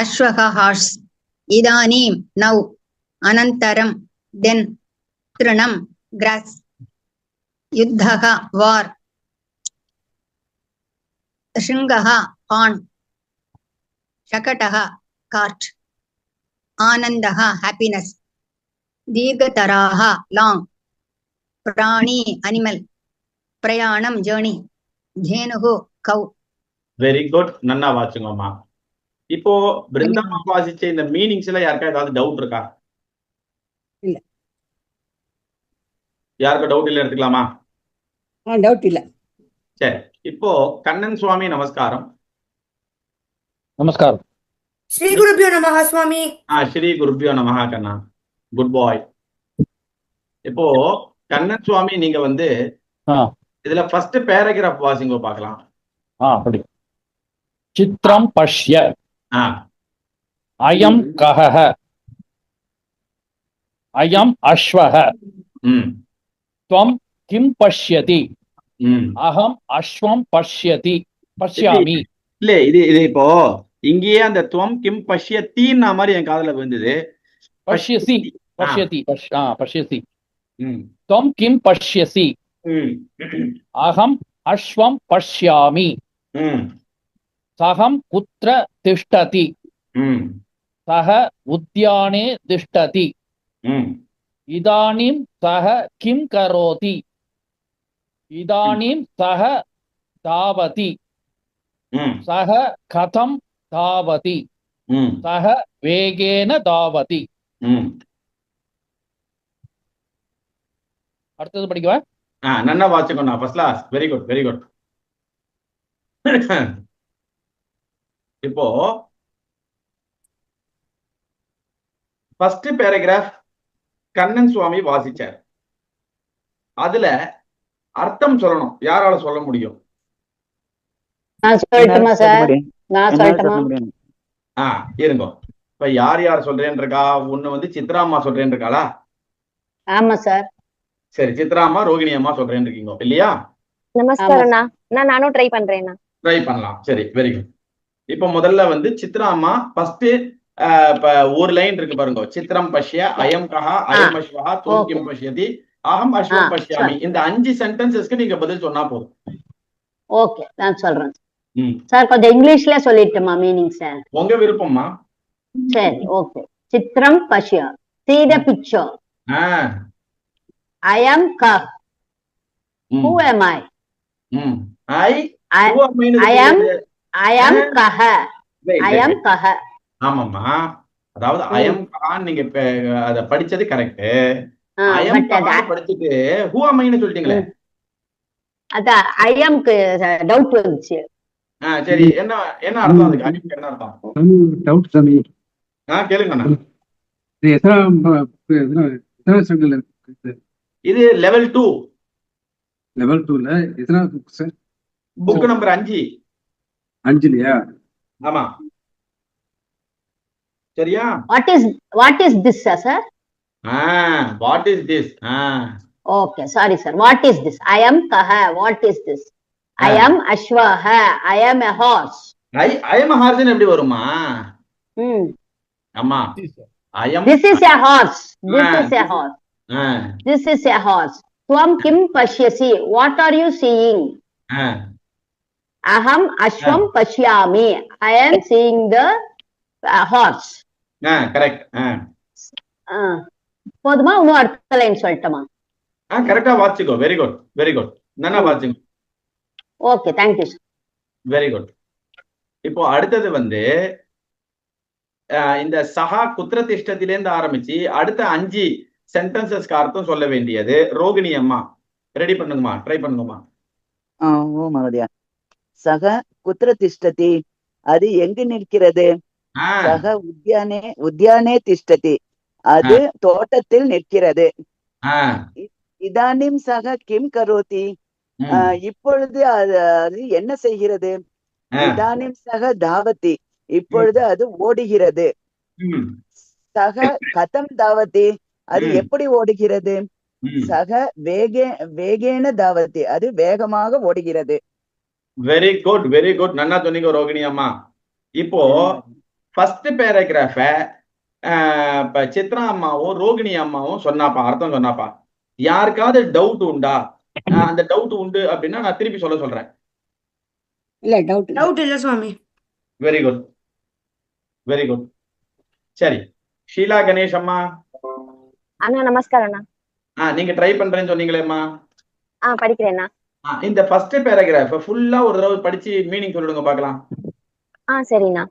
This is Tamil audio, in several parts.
அஸ்வகாஷ் இதானீம் நௌ. அனந்தரம். தென். திருணம். கிராஸ். யுத்தக. வார். ஷிங்கக ஆண். ஷகடக கார்ட் ஆனந்தக. ஹாப்பினஸ். தீர்கதராக லாங். பிராணி. அனிமல். பிரயாணம். ஜேர்னி. ಧೇನುಗು ಕೌ ವೆರಿ ಗುಡ್ ನನ್ನ ವಾಚಿಂಗ್ இப்போ பிருந்தாவன் வாசிச்ச இந்த மீனிங்ஸ் எல்லாம் யாருக்கா ஏதாவது டவுட் இருக்கா? இல்ல. யாருக்கும் டவுட் இல்ல எடுத்துக்கலாமா? டவுட் இல்ல. சரி. இப்போ கண்ணன் சுவாமி நமஸ்காரம். நமஸ்காரம். ஸ்ரீ குருபியோ நமஹா சுவாமி. ஆ ஸ்ரீ குருபியோ நமஹா கண்ணா. குட் பாய் இப்போ கண்ணன் சுவாமி நீங்க வந்து இதுல ஃபர்ஸ்ட் பேராகிராஃப் வாசிங்க பார்க்கலாம். சித்திரம் பஷ்ய அயம் கஹ அயம் அஸ்வக துவம் கிம் பஷ்யதி. அகம் அஸ்வம் பஷ்யதி. பஷ்யாமி. இல்ல இது இது இப்போ இங்கேயே அந்த துவம் கிம் பஷ்யத்தின்னா மாதிரி என் காதல விழுந்தது. பஷ்யசி. பஷ்யதி. பஷ்யசி. துவம் கிம் பஷ்யசி. அகம் அஸ்வம் பஷ்யாமி. சகம் குத்திர திஷ்டதி. சக உத்தியானே திஷ்டதி. இதானீம் சக கிம் கரோதி. இதானீம் சக தாவதி. சக கதம் தாவதி. சக வேகேன தாவதி. அடுத்தது படிக்கவா? நல்லா வாச்சுக்கோண்ணா first class very good very good இப்போ ஃபர்ஸ்ட் பேராகிராஃப் கண்ணன் சுவாமி வாசிச்சார். அதுல அர்த்தம் சொல்லணும். யாரால சொல்ல முடியும்? நான் சொல்லட்டுமா சார்? நான் சொல்லட்டுமா? ஆ இருங்க. இப்ப யார் யார் சொல்றேன்னு இருக்கா ஒண்ணு வந்து சித்ராம்மா சொல்றேன்னு இருக்காளா ஆமா சார். சரி சித்ராம்மா ரோகிணி அம்மா சொல்றேன்னு இருக்கீங்க இல்லையா நமஸ்காரம்ண்ணா நான் நானும் ட்ரை பண்றேண்ணா. ட்ரை பண்ணலாம். சரி வெரி குட் இப்போ முதல்ல வந்து சித்ரா அம்மா ஃபர்ஸ்ட் ஒரு லைன் இருக்கு பாருங்க. சித்ரம் பஷ்ய அயம் கஹா அயம் அஸ்வஹா கிம் பஷ்யதி அகம் அஸ்வம் பஷ்யாமி. இந்த அஞ்சு சென்டென்சஸ்க்கு நீங்க பதில் சொன்னா போதும். ஓகே நான் சொல்றேன். சார் கொஞ்சம் இங்கிலீஷ்ல சொல்லிட்டுமா மீனிங் சார்? உங்க விருப்பம்மா. சரி ஓகே. சித்திரம் பஷ்ய see the picture ah. i am cup ம், who am i. I am- தெரியுது. I am ah. கஹ wait. கஹ ஆமாம்மா. அதாவது அயம் கஹான்னு நீங்க இப்ப அத படிச்சது கரெக்ட் அயம் பட் கஹான்னு படிச்சுட்டு ஹூ அம்மைன்னு சொல்லிட்டீங்களே? அதான் amக்கு டவுட் வந்துச்சு. சரி என்ன என்ன அர்த்தம் அதுக்கு? அயம் என்ன அர்த்தம்? டவுட் சாமி ஆ கேளுங்கண்ணா இது லெவல் டூ லெவல் டூல எத்தனை புக் சார் புக் நம்பர் அஞ்சு. அஞ்சுலையா ஆமா சரியா what is what is this sir ah what is this ah okay sorry sir what is this I am கஹ what is this I ah. am அஸ்வஹ I am a horse I I'm ஹார்ஸ்னு எப்படி வருமா ம் ஆமா I'm This is a horse. This Ah. is a horse. This is a horse. Tvam kim pashyasi? What are you seeing? Ashvam pashyami. I am seeing the uh, horse. Correct போதுமா? இன்னும் அடுத்த லைன் சொல்லட்டுமா? ஆ கரெக்டா வாட்சிக்கோ வெரி குட் வெரி குட் நல்லா வாட்சிக்கோ okay thank you very good இப்போ அடுத்தது வந்து இந்த சஹா குத்திரதிஷ்டத்திலேருந்து ஆரம்பிச்சு அடுத்த அஞ்சு சென்டென்சஸ்க்கு அர்த்தம் சொல்ல வேண்டியது ரோகிணி அம்மா. ரெடி பண்ணுங்கம்மா? ட்ரை பண்ணுங்கம்மா. ஆ, ஓ மகோதயா சக குத்திர திஷ்டதி அது எங்கு நிற்கிறது? சக உத்யானே உத்யானே திஷ்டதி. அது தோட்டத்தில் நிற்கிறது. இதானிம் சக கிம் கரோதி? இப்பொழுது அது என்ன செய்கிறது? இதானிம் சக தாவதி. இப்பொழுது அது ஓடுகிறது. சக கதம் தாவதி அது. எப்படி ஓடுகிறது. சக வேகே வேகேன தாவதி அது வேகமாக ஓடுகிறது. வெரி குட் வெரி குட் நன்னா சொன்னீங்க ரோகிணி அம்மா. இப்போ ஃபர்ஸ்ட் பேராகிராஃப இப்ப சித்ரா அம்மாவும் ரோகிணி அம்மாவும் சொன்னாப்பா அர்த்தம் சொன்னாப்பா. யாருக்காவது டவுட் உண்டா? அந்த டவுட் உண்டு அப்படின்னா நான் திருப்பி சொல்ல சொல்றேன். இல்ல டவுட் டவுட் இல்ல Swami. Very good very good சரி. ஷீலா கணேஷ் அம்மா. அண்ணா நமஸ்காரம் அண்ணா ஆ நீங்க ட்ரை பண்றேன்னு சொன்னீங்களேம்மா. ஆ படிக்கிறேன்னா இந்த ஃபர்ஸ்ட் பேராகிராஃப் ஃபுல்லா ஒரு தடவை படிச்சு மீனிங் சொல்லிடுங்க பார்க்கலாம். ஆ சரிண்ணா.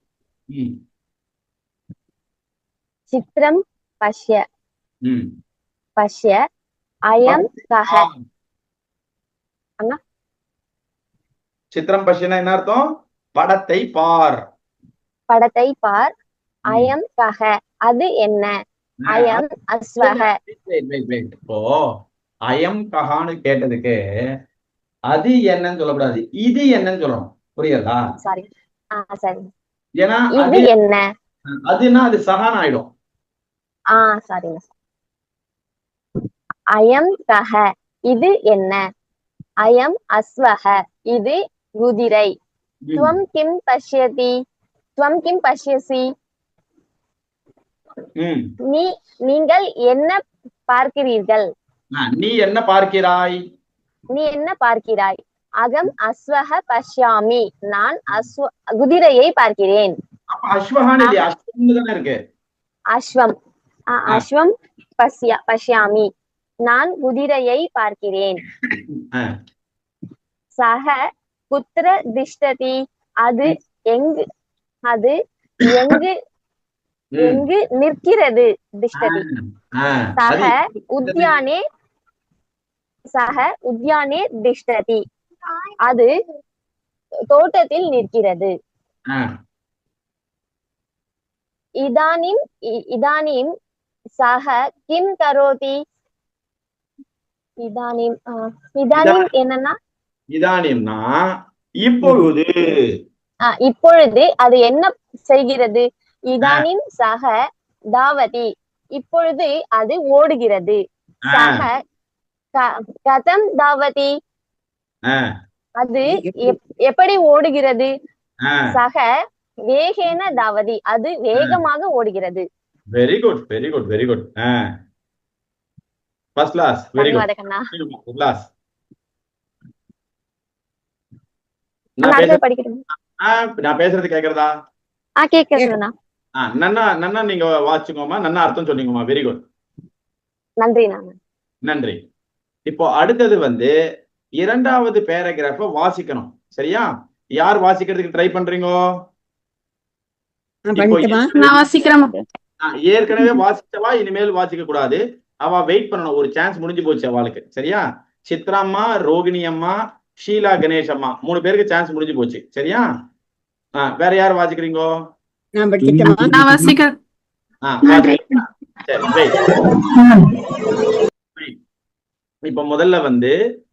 சித்திரம் பஷ்ய. பஷ்ய. அயம் கஹ. அண்ணா? சித்திரம் பஷ்யனா என்ன அர்த்தம்? படத்தை பார். படத்தை பார். அயம் கஹ. அது என்ன? அயம் wait. இப்போ அயம் கஹான்னு கேட்டதுக்கு அது என்னன்னு சொல்லக்கூடாது. இது என்னன்னு சொல்லணும். புரியுதா? ஏன்னா அது என்ன? அதுன்னா அது சகான் ஆயிடும் ஆ அயம் கஹ இது என்ன? அயம் அஸ்வக. இது குதிரை. துவம் கிம் பஷ்யதி? துவம் கிம் பஷ்யசி. நீ நீங்கள் என்ன பார்க்கிறீர்கள்? நீ என்ன பார்க்கிறாய்? நீ என்ன பார்க்கிறாய்? அகம் அஸ்வக பஷ்யாமி. நான் அஸ்வ குதிரையை பார்க்கிறேன். அஸ்வம். அஸ்வம் பஷ்யா பஷ்யாமி. நான் குதிரையை பார்க்கிறேன். சக குத்திர திஷ்டதி. அது எங்கு அது எங்கு. எங்கு நிற்கிறது திஷ்டதி. சக அது உத்யானே சக உத்யானே திஷ்டதி. அது தோட்டத்தில் நிற்கிறது. இதானிம் இதானிம் சக கிம் கரோதி? இதானிம் இதானிம் என்னன்னா? இதானியம்னா இப்பொழுது. இப்பொழுது அது என்ன செய்கிறது? இதானிம் சக தாவதி. இப்பொழுது அது ஓடுகிறது. சக கதம் தாவதி. ஆ, அது எப்- எப்படி? ஓடுகிறது. சக வேகேன தாவதி. அது வேகமாக ஓடுகிறது. Very good very good very good first class very good class நான் பேசுறது கேக்குறதா? ஆ கேக்குறேண்ணா ஆ, நன்னா நன்னா நீங்க வாசிச்சுக்கோமா நன்னா அர்த்தம் சொன்னீங்கம்மா வெரி குட் நன்றி நான் நன்றி. இப்போ அடுத்தது வந்து இரண்டாவது பேராகிராஃப வாசிக்கணும். சரியா? யார் வாசிக்கிறதுக்கு ட்ரை பண்றீங்க? நான் பண்ணிட்டமா நான் வாசிக்கிறேன். ஆ, ஏற்கனவே வாசிச்சவா? இனிமேல் வாசிக்க கூடாது. அவ வெயிட் பண்ணணும். ஒரு சான்ஸ் முடிஞ்சு போச்சு அவளுக்கு. சரியா? சித்ராம்மா ரோகிணி அம்மா ஷீலா கணேஷ் அம்மா. மூணு பேருக்கு சான்ஸ் முடிஞ்சு போச்சு. சரியா? வேற யார் வாசிக்கிறீங்கோ? நான் படிச்சிட்டமா நான் வாசிக்கிறேன். ஆ, நன்றி. வாசி. சரி wait. Wait. இப்ப முதல்ல வந்து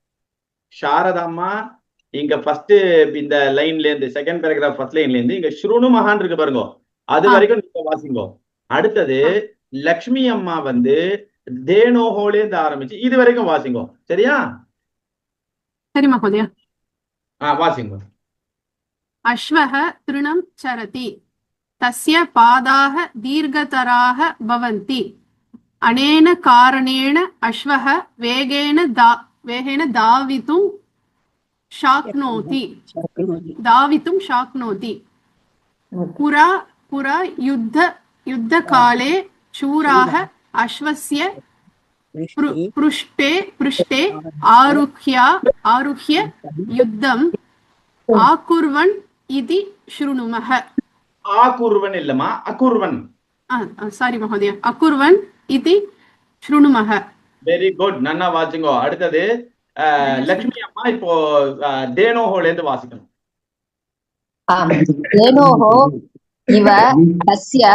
சாரதாம்மா இங்க ஃபர்ஸ்ட் இந்த லைன்ல இருந்து செகண்ட் பேராகிராஃப் ஃபர்ஸ்ட் லைன்ல இருந்து இங்க ஸ்ருணு மகான் இருக்கு பாருங்க. அது வரைக்கும் நீங்க வாசிங்கோ. அடுத்தது லக்ஷ்மி அம்மா வந்து தேனோஹோலே இருந்து ஆரம்பிச்சு இது வரைக்கும் வாசிங்கோ. சரியா? சரி மகோதயா வாசிங்கோ. அஸ்வஹ திருணம் சரதி தஸ்ய பாதாக தீர்கதராக பவந்தி. अनेन कारणेन अश्वः वेगेन दा वेगेन धावितुं शक्नोति धावितुं शक्नोति पुरा पुरा युद्ध युद्धकाले शूराः अश्वस्य पृ- पृष्ठे पृष्ठे आरुह्य आरुह्य युद्धम् आकुर्वन् इति शृणुमः ஆகுர்வன் இல்லம்மா அகுர்வன் सारी महोदय अकुर्वन् ఇది శృణుమహ வெரி குட் நன்னா வாசிங்கோ அடுத்தது லட்சுமி அம்மா இப்போ தேனோஹோல இருந்து வாசிக்கணும் ஆம் தேனோஹோ இவ அஸ்ய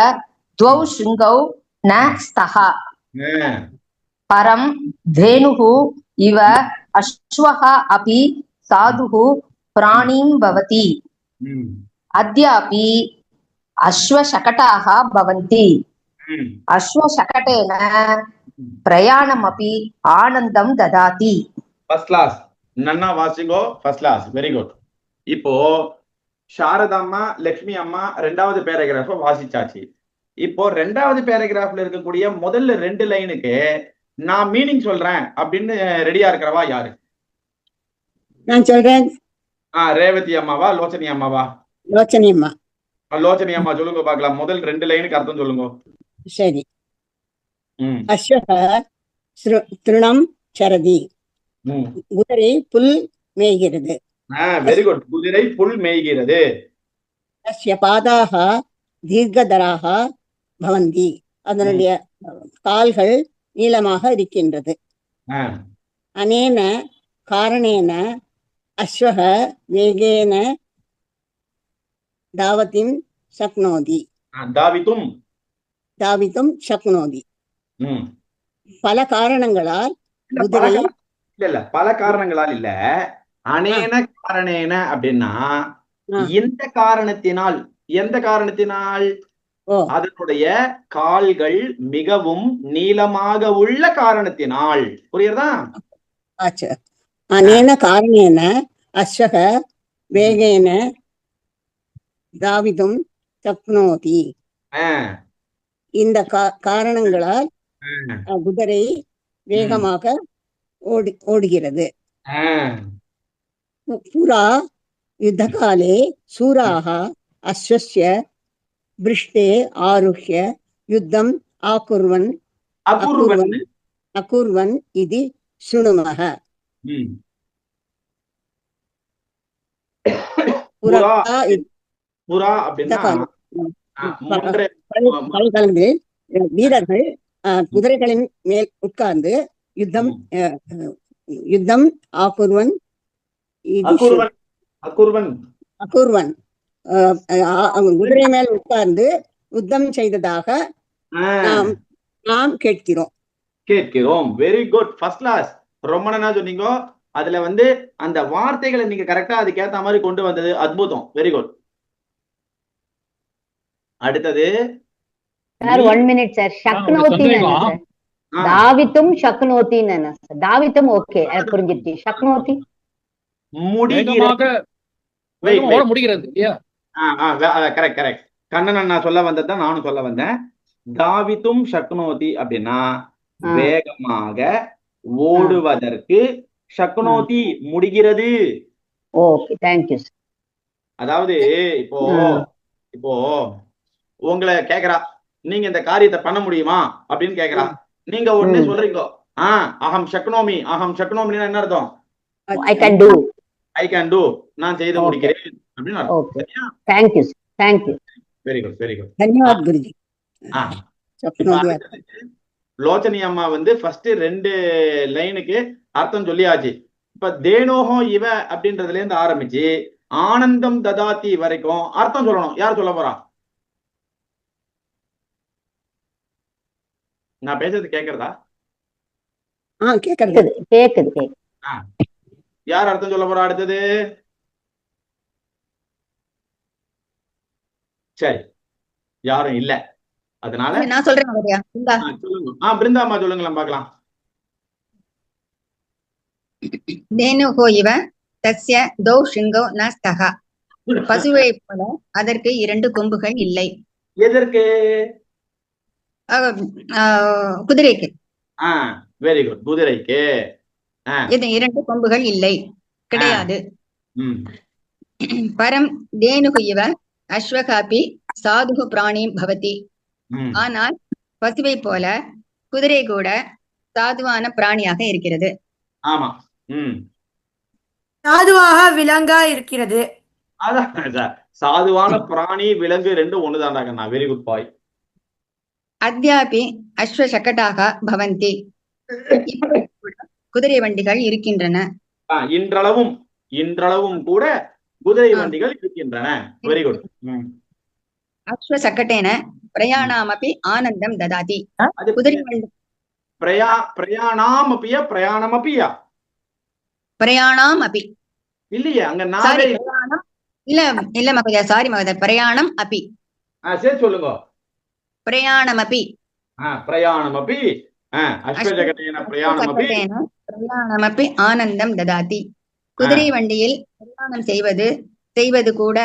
துவௌ ஷிங்கௌ ந ஸ்தஹா பரம் धेनुः இவ அஸ்வஹ அபி சாதுஹு பிராணீம் பவதி அத்யாபி அஸ்வசகட்டாக பவந்தி அஸ்வசகடேன பிரயாணம் அப்படி ஆனந்தம் ததாதி. ஃபர்ஸ்ட் கிளாஸ் நன்னா வாசிங்கோ ஃபர்ஸ்ட் கிளாஸ் வெரி குட் இப்போ சாரதாம்மா லக்ஷ்மி அம்மா ரெண்டாவது பேராகிராஃப வாசிச்சாச்சு. இப்போ ரெண்டாவது பேராகிராஃப்ல இருக்கக்கூடிய முதல்ல ரெண்டு லைனுக்கு நான் மீனிங் சொல்றேன் அப்படின்னு ரெடியா இருக்கிறவா யாரு? நான் சொல்றேன். ஆ ரேவதி அம்மாவா லோச்சனி அம்மாவா? லோச்சனி அம்மா. லோச்சனி அம்மா சொல்லுங்க பாக்கலாம் முதல் ரெண்டு லைனுக்கு அர்த்தம் சொல்லுங்க. சரி. அஸ்வக திருணம் சரதி. குதிரை புல் மேய்கிறது. வெரி குட் குதிரை புல் மேய்கிறது. தஸ்ய பாதாக தீர்க்கதராக பவந்தி. அதனுடைய கால்கள் நீளமாக இருக்கின்றது. அனேன காரணேன அஸ்வக வேகேன தாவத்தின் சக்னோதி தாவித்தும் தாவித்தும் சக்னோதி பல காரணங்களால் குதிரை இல்ல இல்ல. பல காரணங்களால் இல்ல. அனேன காரணேன அப்படின்னா. இந்த காரணத்தினால் எந்த காரணத்தினால்? அதனுடைய கால்கள் மிகவும் நீளமாக உள்ள காரணத்தினால். புரியுறதா அனேன காரணேன அஸ்வக வேகேன தாவிதும் சக்னோதி இந்த காரணங்களால் குதிரை வேகமாக ஓடி ஓடுகிறது. புறா யுத்தகாலே சூராக அஸ்வஸ்ய वृष्टे आरुह्य युद्धम् आकुर्वन् अकुर्वन् अकुर्वन् इति शृणुमः पुरा पुरा அஹ், வீரர்கள் குதிரைகளின் மேல் உட்கார்ந்து யுத்தம் யுத்தம் ஆகுர்வன் அகுர்வன் குதிரை மேல் உட்கார்ந்து யுத்தம் செய்ததாக நாம் நாம் கேட்கிறோம். கேட்கிறோம். வெரி குட் ஃபர்ஸ்ட் கிளாஸ் ரொம்ப நல்லா சொன்னீங்க. அதுல வந்து அந்த வார்த்தைகளை நீங்க கரெக்டா அதுக்கேத்த மாதிரி கொண்டு வந்தது அற்புதம். வெரி குட் அடுத்தது சார் ஒன் மினிட் சார் ஷக்னோத்தி சந்தேகம். ஆ, தாவித்தும் சார் தாவித்தும் ஓகே புரிஞ்சிருச்சு. ஷக்னோத்தி முடிகிறது. கரெக்ட் கரெக்ட் கண்ணன் நான் சொல்ல வந்ததுதான் நானும் சொல்ல வந்தேன். தாவித்தும் சக்னோதி அப்படின்னா. வேகமாக ஓடுவதற்கு சக்னோதி முடிகிறது. ஓகே தேங்க்யூ அதாவது இப்போ. இப்போ உங்களை கேக்குறா. நீங்க இந்த காரியத்தை பண்ண முடியுமா? அப்படின்னு கேக்குறா. நீங்க உடனே. சொல்றீங்க. ஆ அகம் சக்னோமி. அகம் சக்னோமின்னா என்ன அர்த்தம்? I can do I can do நான் செய்து. முடிக்கிறேன். அப்படின்னு அர்த்தம். ஓகே சரியா? Thank you thank you very good very good தன்யவாத் Guruji Lochani அம்மா வந்து ஃபர்ஸ்ட் ரெண்டு லைனுக்கு அர்த்தம் சொல்லியாச்சு. இப்ப தேனோஹோ இவ அப்படின்றதுல இருந்து ஆரம்பிச்சு ஆனந்தம் ததாதி வரைக்கும் அர்த்தம் சொல்லணும். யார் சொல்ல போறா? நான் பேசுறது கேக்குறதா? ஆ கேக்குது. கேக்குது யார் அர்த்தம் சொல்ல போறா அடுத்தது? சரி. யாரும் இல்ல. அதனால நான் சொல்றேன் சொல்லுங்க. ஆ பிருந்தாம்மா சொல்லுங்களேன் பார்க்கலாம். தேனுகோ இவ தஸ்ய தௌ ஷிங்கோ ந ஸ்தகா பசுவை போல அதற்கு இரண்டு கொம்புகள் இல்லை. எதற்கு? குதிரைக்கு. ஆ வெரி குட் குதிரைக்கு. இது இரண்டு கொம்புகள் இல்லை. கிடையாது. ம். பரம் தேனுகு இவ அஸ்வகாபி சாதுகு பிராணி பவதி. ஆனால் பசுவை போல குதிரை கூட சாதுவான பிராணியாக இருக்கிறது. ஆமா. ம். சாதுவாக விலங்கா இருக்கிறது. அதான் சாதுவான பிராணி விலங்கு ரெண்டு ஒண்ணுதான்டா வெரி குட் பாய் அத்யாபி அஸ்வசகட்டாக பவந்தி. குதிரை வண்டிகள் இருக்கின்றன. ஆ, இன்றளவும் இன்றளவும் கூட குதிரை. வண்டிகள் இருக்கின்றன. வெரி குட் அஸ்வசகட்டேன பிரயாணாமபி ஆனந்தம் ததாதி. அது குதிரை வண்டி பிரயா பிரயாணாம் அப்பியா பிரயாணம் அப்பியா பிரயாணாம் அபி இல்லையே அங்க பிரயாணம் இல்ல இல்ல மகோதயா சாரி மகோதயா பிரயாணம் அபி. ஆ, சரி சொல்லுங்க. பிரயாணம் அபி ஆ பிரயாணம் அப்பி ஆ அஸ்வஜகட்டேன பிரயாணம் அப்பி அஸ்வசகட்டேன பிரயாணமபி ஆனந்தம் ததாதி. குதிரை வண்டியில் பிரயாணம் செய்வது செய்வது கூட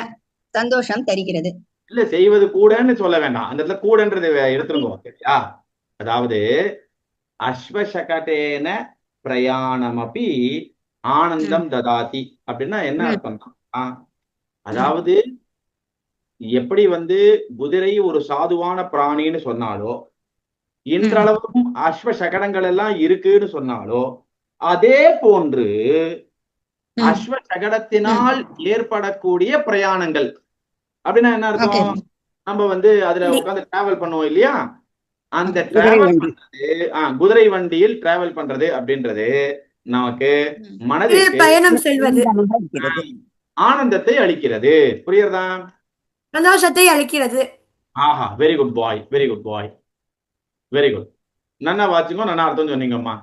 சந்தோஷம் தருகிறது. இல்ல செய்வது கூடன்னு சொல்ல வேண்டாம். அந்த இடத்துல கூடன்றது எடுத்துருங்க சரியா? அதாவது அஸ்வசகடேன பிரயாணமபி ஆனந்தம் ததாதி. அப்படின்னா என்ன ம். அர்த்தம்னா அதாவது எப்படி வந்து குதிரை ஒரு சாதுவான பிராணின்னு சொன்னாலோ இன்றளவும் அஸ்வ சகடங்கள் எல்லாம் இருக்குன்னு சொன்னாலோ அதே போன்று. அஸ்வ சகடத்தினால் ஏற்படக்கூடிய பிரயாணங்கள். அப்படின்னா என்ன அர்த்தம்? நம்ம வந்து அதுல உட்கார்ந்து டிராவல் பண்ணுவோம் இல்லையா? அந்த டிராவல் பண்றது ஆஹ் குதிரை வண்டியில் டிராவல் பண்றது அப்படின்றது நமக்கு ம். மனதிற்கு பயணம் செல்வது ஆனந்தத்தை அளிக்கிறது. புரியுறதா சந்தோஷத்தை அளிக்கிறது. ஆஹா very good boy very good boy very good நன்னா வாச்சுங்க நன்னா அர்த்தம் சொன்னீங்கம்மா.